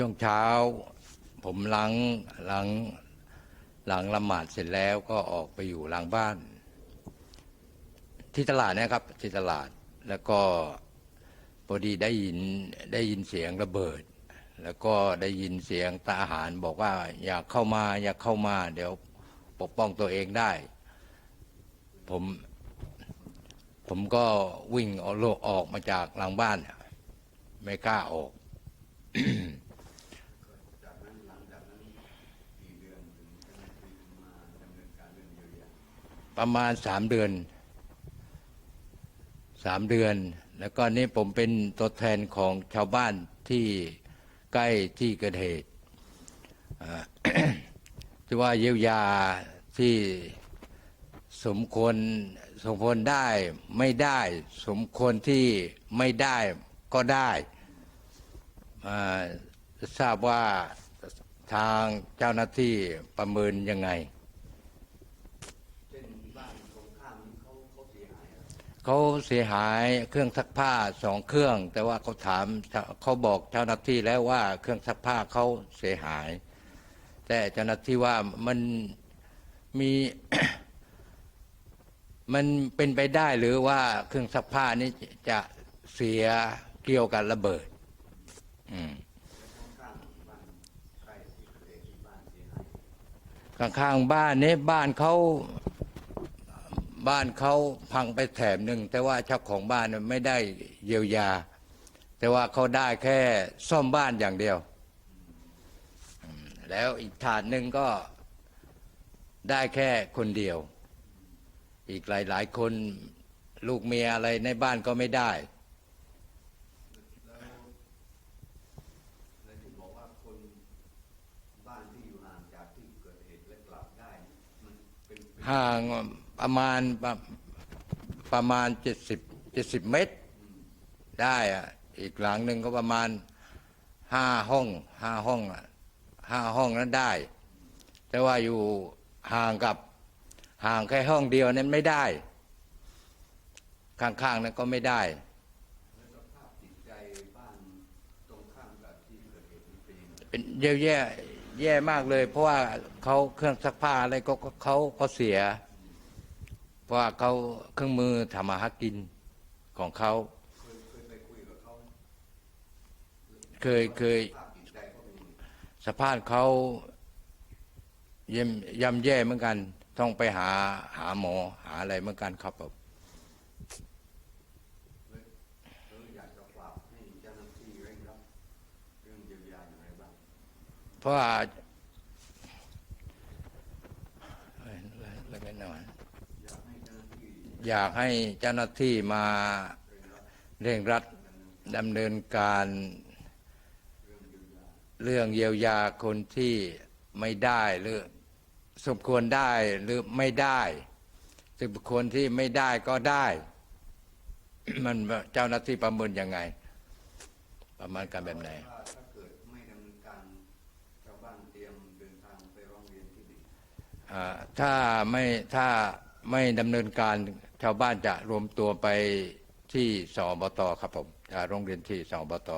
ช่วงเช้า ผมหลังหลังหลังละหมาดเสร็จแล้วก็ออกไปอยู่หลังบ้าน ที่ตลาดนะครับที่ตลาดแล้วก็พอดีได้ยินได้ยินเสียงระเบิด แล้วก็ได้ยินเสียงตาอาหารบอกว่า อย่าเข้ามา อย่าเข้ามา เดี๋ยวปกป้องตัวเองได้ ผมผมก็วิ่งออกโลกออกมาจากหลังบ้าน ไม่กล้าออก ประมาณสามเดือนสามเดือน แล้วก็นี่ผมเป็นตัวแทนของชาวบ้านที่ใกล้ที่เกิดเหตุที่ว่าเยียวยาที่สมควรสมควรได้ไม่ได้ สมควรที่ไม่ได้ก็ได้ทราบว่าทางเจ้าหน้าที่ประเมินยังไง เช่นบ้านตรงข้ามนี่เขาเขาเสียหายอะไร เขาเสียหายเครื่องซักผ้าสองเครื่อง แต่ว่าเขาถามเขาบอกเจ้าหน้าที่แล้วว่าเครื่องซักผ้าเขาเสียหาย แต่เจ้าหน้าที่ว่ามันมีมันเป็นไปได้หรือว่าเครื่องซักผ้านี้จะเสียเกี่ยวกับระเบิด อืมข้างๆบ้านเกิดเหตุที่บ้ยหายข้างๆบ้านนี้บ้านเขา บ้านเขาพังไปแถบหนึ่งแต่ว่าเจ้าของบ้านไม่ได้เยียวยา แต่ว่าเขาได้แค่ซ่อมบ้านอย่างเดียว แล้วอีกฐานหนึ่งก็ได้แค่คนเดียว อีกหลาย ๆ คนลูกเมียอะไรในบ้านก็ไม่ได้ และที่บอกว่าคนบ้านที่อยู่ห่างจากที่เกิดเหตุและกลับได้มันเป็นเป็น ห่างประมาณประประมาณเจ็ดสิบเจ็ดสิบเมตร ได้อะอีกหลังหนึ่งก็ประมาณห้าห้องห้าห้องอะห้าห้องนั้นได้ แต่ว่าอยู่ห่างกับห่างแค่ห้องเดียวนั้นไม่ได้ ข้างๆนั้นก็ไม่ได้และสภาพจิตใจบ้านตรงข้ามกับที่เกิดเหตุนี่เป็นยังไงเป็นแย่แย่ แย่มากเลย เพราะว่าเขาเครื่องซักผ้าอะไรก็เขาเขาเสีย เพราะว่าเขาเครื่องมือทำมาหากินของเขาเคยเคยไปคุยกับเขาเคยเคยสภาพเขาเยังไงสภาพเขาเย่ำย่ำแย่เหมือนกัน ต้องไปหาหาหมอหาอะไรเหมือนกันครับผม เอออยากจะฝากให้เจ้าหน้าที่เร่งรับเรื่องเยียวยาอย่างไรบ้าง เพราะว่าอยากให้เจ้าหน้าที่มาเร่งรัดดำเนินการเรื่องเยียวยาเรื่องเยียวยาคนที่ไม่ได้หรือสมควรได้หรือไม่ได้สมควรที่ไม่ได้ก็ได้ มันเจ้าหน้าที่ประเมินยังไง ประมาณการแบบไหน ถ้าไม่ถ้าไม่ดำเนินการชาวบ้านจะรวมตัวไปที่สอบตครับผมโรงเรียนที่สอบต